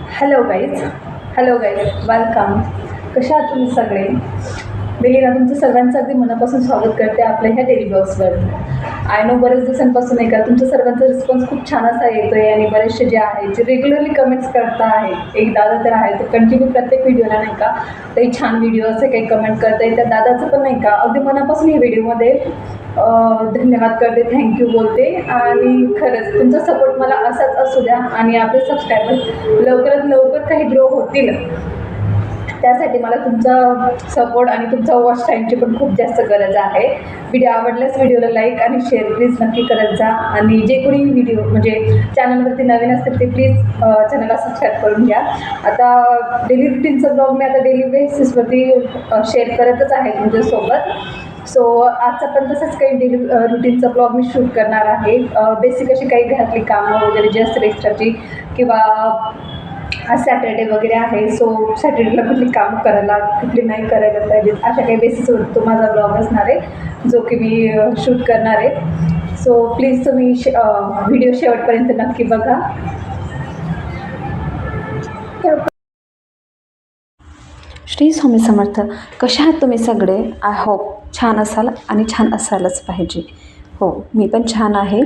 Hello guys hello guys welcome कशा आहात तुम्ही सगळे? बेलिना तुमचं सर्वांचं अगदी मनापासून स्वागत करते आपल्या ह्या डेली ब्लॉग्सवर आय नो बरेच दिवसांपासून आहे का तुमच्या सर्वांचा रिस्पॉन्स खूप छान असा येतो आहे आणि बरेचसे जे आहे जे रेग्युलरली कमेंट्स करता आहे एक दादा तर आहे ते कंटिन्यू प्रत्येक व्हिडिओला नाही का काही छान व्हिडिओ असे काही कमेंट करते त्या दादाचं पण नाही का अगदी मनापासून हे व्हिडिओमध्ये धन्यवाद करते थँक्यू बोलते. आणि खरंच तुमचा सपोर्ट मला असाच असू द्या आणि आपले सबस्क्रायबर्स लवकरात लवकर काही ग्रो होतील. त्यासाठी मला तुमचा सपोर्ट आणि तुमचा वॉच टाईमची पण खूप जास्त गरज आहे. व्हिडिओ आवडल्यास व्हिडिओला लाईक आणि शेअर प्लीज नक्की करत जा. आणि जे कोणी व्हिडिओ म्हणजे चॅनलवरती नवीन असतील ते प्लीज चॅनलला सबस्क्राईब करून घ्या. आता डेली रुटीनचा ब्लॉग मी आता डेली बेसिसवरती शेअर करतच आहे तुमच्यासोबत. सो आजचा पण तसंच काही डेली रुटीनचा ब्लॉग मी शूट करणार आहे. बेसिक अशी काही घरातली कामं वगैरे जे असतील एक्स्ट्राची किंवा आज सॅटर्डे वगैरे आहे. सो सॅटर्डेला कुठली कामं करायला कुठली नाही करायला पाहिजेत. अशा काही बेसिसवर तो माझा ब्लॉग असणार आहे जो की मी शूट करणार आहे. सो प्लीज तुम्ही शे व्हिडिओ शेवटपर्यंत नक्की बघा. श्री स्वामी समर्थ कशा आहात तुम्ही सगळे? आय होप छान असाल आणि छान असायलाच पाहिजे. हो मी पण छान आहे.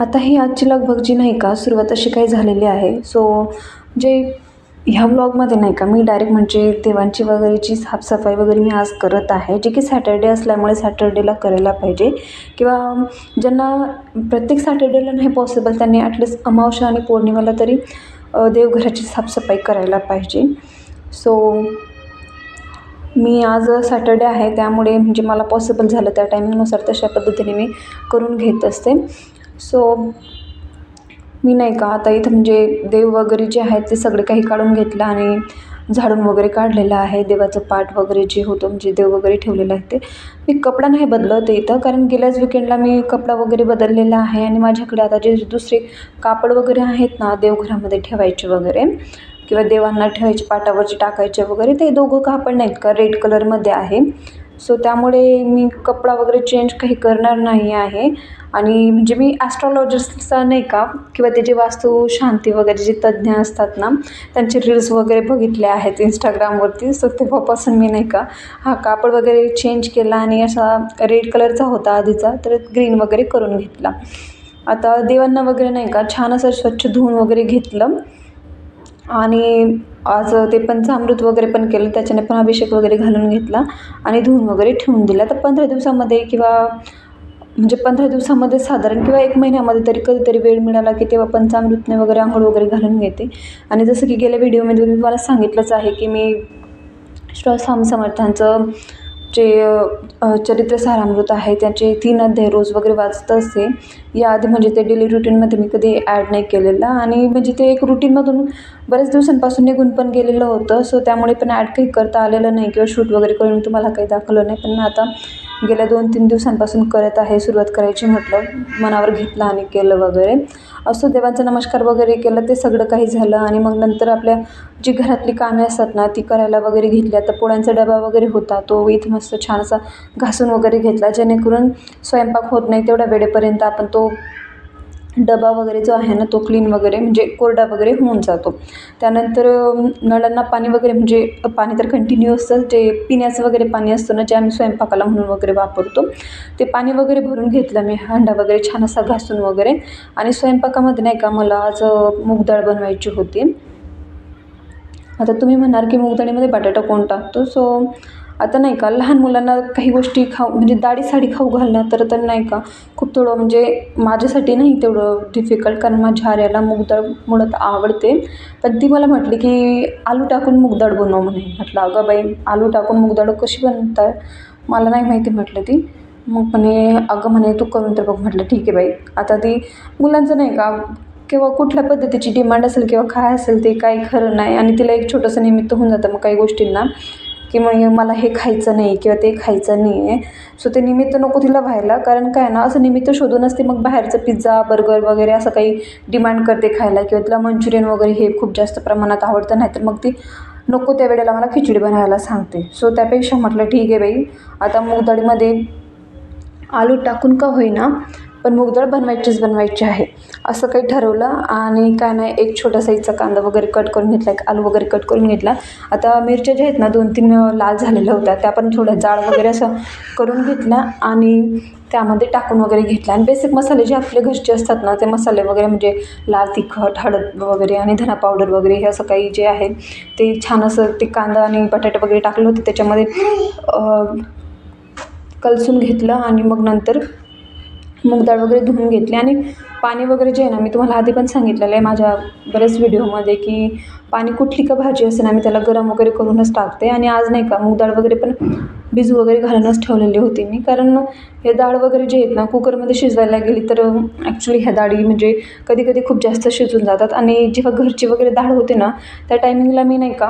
आता ही आजची लगबग जी नाही का सुरुवात अशी काही झालेली आहे. सो जे ह्या ब्लॉगमध्ये नाही का मी डायरेक्ट म्हणजे देवांची वगैरेची साफसफाई वगैरे मी आज करत आहे. जे की सॅटर्डे असल्यामुळे सॅटर्डेला करायला पाहिजे. किंवा ज्यांना प्रत्येक सॅटर्डेला नाही पॉसिबल त्यांनी ॲटलिस्ट अमावस्या आणि पौर्णिमेला तरी देवघराची साफसफाई करायला पाहिजे. सो मी आज सॅटर्डे आहे त्यामुळे म्हणजे मला पॉसिबल झालं त्या टायमिंगनुसार तशा पद्धतीने मी करून घेत असते. सो मी नाही का आता इथं म्हणजे देव वगैरे जे आहेत ते सगळे काही काढून घेतलं आणि झाडून वगैरे काढलेलं आहे. देवाचं पाठ वगैरे जे होतं म्हणजे देव वगैरे ठेवलेलं आहे ते. मी कपडा नाही बदलत इथं कारण गेल्याच विकेंडला मी कपडा वगैरे बदललेला आहे आणि माझ्याकडे आता जे दुसरे कापड वगैरे आहेत ना देवघरामध्ये ठेवायचे वगैरे किंवा देवांना ठेवायचे पाटावरचे टाकायचे वगैरे ते दोघं कापड नाहीत का? रेड कलरमध्ये आहे. सो त्यामुळे मी कपडा वगैरे चेंज काही करणार नाही आहे. आणि म्हणजे मी ॲस्ट्रॉलॉजिस्टचा नाही का किंवा ते जे वास्तू शांती वगैरे जे तज्ज्ञ असतात ना त्यांचे रील्स वगैरे बघितले आहेत इंस्टाग्रामवरती सो तेव्हापासून मी नाही का हा कापड वगैरे चेंज केला आणि असा रेड कलरचा होता आधीचा तर ग्रीन वगैरे करून घेतला. आता देवांना वगैरे नाही का छान असं स्वच्छ धुवून वगैरे घेतलं. आणि आज ते पंचामृत वगैरे पण केलं. त्याच्याने पण अभिषेक वगैरे घालून घेतला आणि धुवून वगैरे ठेवून दिला. तर पंधरा दिवसामध्ये किंवा म्हणजे पंधरा दिवसामध्ये साधारण किंवा एक महिन्यामध्ये तरी कधीतरी वेळ मिळाला की तेव्हा पंचामृतने वगैरे आंघोळ वगैरे घालून घेते. आणि जसं की गेल्या व्हिडिओमध्ये मी तुम्हाला सांगितलंच आहे की मी श्वास समर्थांचं जे चरित्र सारामृत आहे त्याचे तीन अध्याय रोज वगैरे वाचत असते. याआधी म्हणजे ते डेली रुटीनमध्ये मी कधी ॲड नाही केलेलं. आणि म्हणजे ते एक रुटीनमधून बऱ्याच दिवसांपासून निघून पण गेलेलं होतं. सो त्यामुळे पण ॲड काही करता आलेलं नाही किंवा शूट वगैरे करून तुम्हाला काही दाखवलं नाही. पण आता गेल्या दोन तीन दिवसांपासून करत आहे सुरुवात करायची म्हटलं मनावर घेतलं आणि केलं वगैरे. असो देवांचा नमस्कार वगैरे केलं ते सगळं काही झालं आणि मग नंतर आपल्या जी घरातली कामे असतात ना ती करायला वगैरे घेतली आता पोळ्यांचा डबा वगैरे होता तो इथं मस्त छान असा घासून वगैरे घेतला. जेणेकरून स्वयंपाक होत नाही तेवढ्या वेळेपर्यंत आपण तो डबा वगैरे जो आहे ना तो क्लीन वगैरे म्हणजे कोरडा वगैरे होऊन जातो. त्यानंतर नळांना पाणी वगैरे म्हणजे पाणी तर कंटिन्यू असतं जे पिण्याचं वगैरे पाणी असतं ना जे आम्ही स्वयंपाकाला म्हणून वगैरे वापरतो ते पाणी वगैरे भरून घेतलं मी हांडा वगैरे छान असा घासून वगैरे. आणि स्वयंपाकामध्ये नाही का मला आज अ, बनवायची होती. आता तुम्ही म्हणाल की मूगडाळीमध्ये बटाटा कोण टाकतो? सो आता नाही का लहान मुलांना काही गोष्टी खाऊ म्हणजे दाढी साडी खाऊ घालणं तर तर नाही का खूप थोडं म्हणजे माझ्यासाठी नाही तेवढं डिफिकल्ट कारण माझ्या आर्याला मूगडाळ मुळात आवडते. पण ती मला म्हटली की आलू टाकून मूगडाळ बनव म्हणे. म्हटलं अगं बाई आलू टाकून मूगडाळ कशी बनताय मला नाही माहिती म्हटलं ती. मग म्हणे अगं म्हणे तू करून तर बघ. म्हटलं ठीक आहे बाई. आता ती मुलांचं नाही का किंवा कुठल्या पद्धतीची डिमांड असेल किंवा काय असेल ते काही खरं नाही आणि तिला एक छोटंसं निमित्त होऊन जातं मग काही गोष्टींना. की मग मला हे खायचं नाही किंवा ते खायचं नाही आहे सो ते निमित्त नको तिला व्हायला. कारण काय ना असं निमित्त शोधूनच ते मग बाहेरचं पिझ्झा बर्गर वगैरे असं काही डिमांड करते खायला किंवा तिला मंचुरियन वगैरे हे खूप जास्त प्रमाणात आवडतं नाही तर मग ती नको त्या वेळेला मला खिचडी बनवायला सांगते. सो त्यापेक्षा म्हटलं ठीक आहे बाई आता मूग डाळीमध्ये आलू टाकून का होईना पण मूगडाळ बनवायचीच बनवायची आहे. असं काही ठरवलं आणि काय नाही एक छोटा साईजचा कांदा वगैरे कट करून घेतला एक आलू वगैरे कट करून घेतला. आता मिरच्या ज्या आहेत ना दोन तीन लाल झालेल्या होत्या. त्या पण थोड्या जाड वगैरे असं करून घेतल्या आणि त्यामध्ये टाकून वगैरे घेतला आणि बेसिक मसाले जे आपले घरचे असतात ना ते मसाले वगैरे म्हणजे लाल तिखट हळद वगैरे आणि धना पावडर वगैरे हे असं काही जे आहे ते छान असं ते कांदा आणि बटाटे वगैरे टाकलं होतं. त्याच्यामध्ये कलसून घेतलं आणि मग नंतर मूग डाळ वगैरे धुवून घेतली आणि पाणी वगैरे जे आहे ना मी तुम्हाला आधी पण सांगितलेलं आहे माझ्या बऱ्याच व्हिडिओमध्ये की पाणी कुठली का भाजी असेल ना मी त्याला गरम वगैरे करूनच टाकते. आणि आज नाही का मूग डाळ वगैरे पण भिजू वगैरे घालूनच ठेवलेली होती मी. कारण हे डाळ वगैरे जे आहेत ना कुकरमध्ये शिजवायला गेली तर ॲक्च्युली ह्या डाळी म्हणजे कधी कधी खूप जास्त शिजून जातात. आणि जेव्हा घरची वगैरे डाळ होते ना त्या टायमिंगला मी नाही का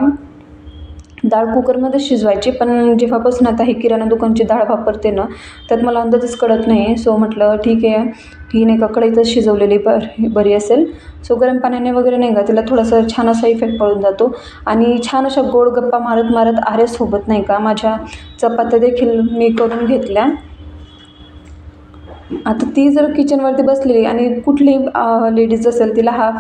डाळ कुकरमध्ये शिजवायची पण जेव्हापासून आता ही किराणा दुकानची डाळ वापरते ना त्यात मला अंदाजच कळत नाही. सो म्हटलं ठीक आहे ही नाही का कढईतच शिजवलेली बरी बरी असेल. सो गरम पाण्याने वगैरे नाही का तिला थोडासा छान असा इफेक्ट पडून जातो. आणि छान अशा गोड गप्पा मारत मारत आरेसोबत नाही का माझ्या चपात्या देखील मी करून घेतल्या. आता ती जर किचनवरती बसलेली आणि कुठली लेडीज असेल तिला हा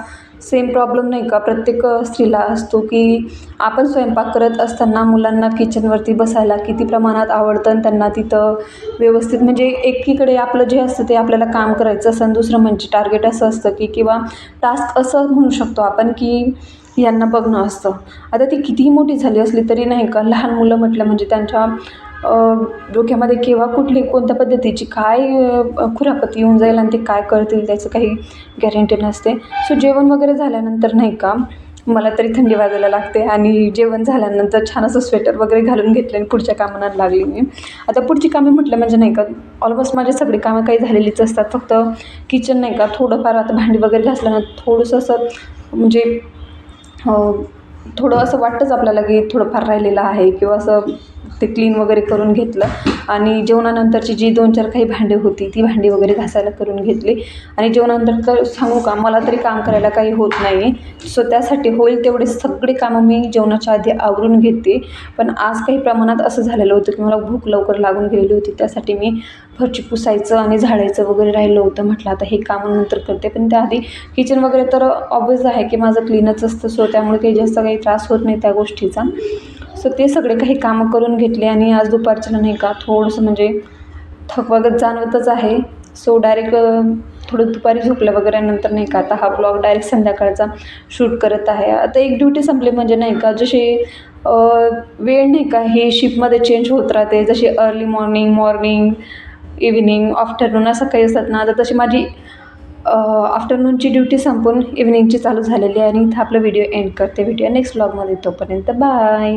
सेम प्रॉब्लेम नाही का? प्रत्येक स्त्रीला असतो की आपण स्वयंपाक करत असताना मुलांना किचनवरती बसायला किती प्रमाणात आवडतं आणि त्यांना तिथं व्यवस्थित म्हणजे एकीकडे आपलं जे असतं ते आपल्याला काम करायचं असतं आणि दुसरं म्हणजे टार्गेट असं असतं की किंवा टास्क असं म्हणू शकतो आपण की यांना बघणं असतं. आता ती कितीही मोठी झाली असली तरी नाही का लहान मुलं म्हटलं म्हणजे त्यांच्या डोक्यामध्ये केव्हा कुठली कोणत्या पद्धतीची काय अ, खुरापती येऊन जाईल आणि ते काय करतील त्याचं काही गॅरंटी नसते. सो जेवण वगैरे झाल्यानंतर नाही का मला तरी थंडी वाजायला लागते आणि जेवण झाल्यानंतर छान असं स्वेटर वगैरे घालून घेतले आणि पुढच्या कामांना लागली मी. आता पुढची कामे म्हटलं म्हणजे नाही का ऑलमोस्ट माझी सगळी कामं काही झालेलीच असतात. फक्त किचन नाही का थोडंफार आता भांडी वगैरे घासल्यानंतर थोडंसं असं म्हणजे थोडं असं वाटतंच आपल्याला की थोडंफार राहिलेलं आहे किंवा असं ते क्लीन वगैरे करून घेतलं. आणि जेवणानंतरची जी दोन चार काही भांडी होती ती भांडी वगैरे घासायला करून घेतली. आणि जेवणानंतर तर सांगू का मला तरी काम करायला काही होत नाही. सो त्यासाठी होईल तेवढे सगळे कामं मी जेवणाच्या आधी आवरून घेते. पण आज काही प्रमाणात असं झालेलं होतं की मला भूक लवकर लागून गेलेली होती. त्यासाठी मी फरची पुसायचं आणि झाडायचं वगैरे राहिलं होतं. म्हटलं आता हे कामं नंतर करते. पण त्याआधी किचन वगैरे तर ऑब्वियस आहे की माझं क्लीनच असतं. सो त्यामुळे काही जास्त काही त्रास होत नाही त्या गोष्टीचा. सो ते सगळे काही कामं करून घेतले आणि आज दुपारच्या नाही का थोडंसं म्हणजे थकवागत जाणवतच आहे. सो डायरेक्ट थोडं दुपारी झोपल्या वगैरे नंतर नाही का आता हा ब्लॉग डायरेक्ट संध्याकाळचा शूट करत आहे. आता एक ड्युटी संपली म्हणजे नाही का जशी वेळ नाही का हे शिपमध्ये चेंज होत राहते. जशी early morning morning evening afternoon असं काही असतात ना आता तशी माझी आफ्टरनूनची ड्युटी संपून इव्हिनिंगची चालू झालेली आहे आणि इथं आपला व्हिडिओ एंड करते. व्हिडिओ नेक्स्ट ब्लॉगमध्ये तोपर्यंत बाय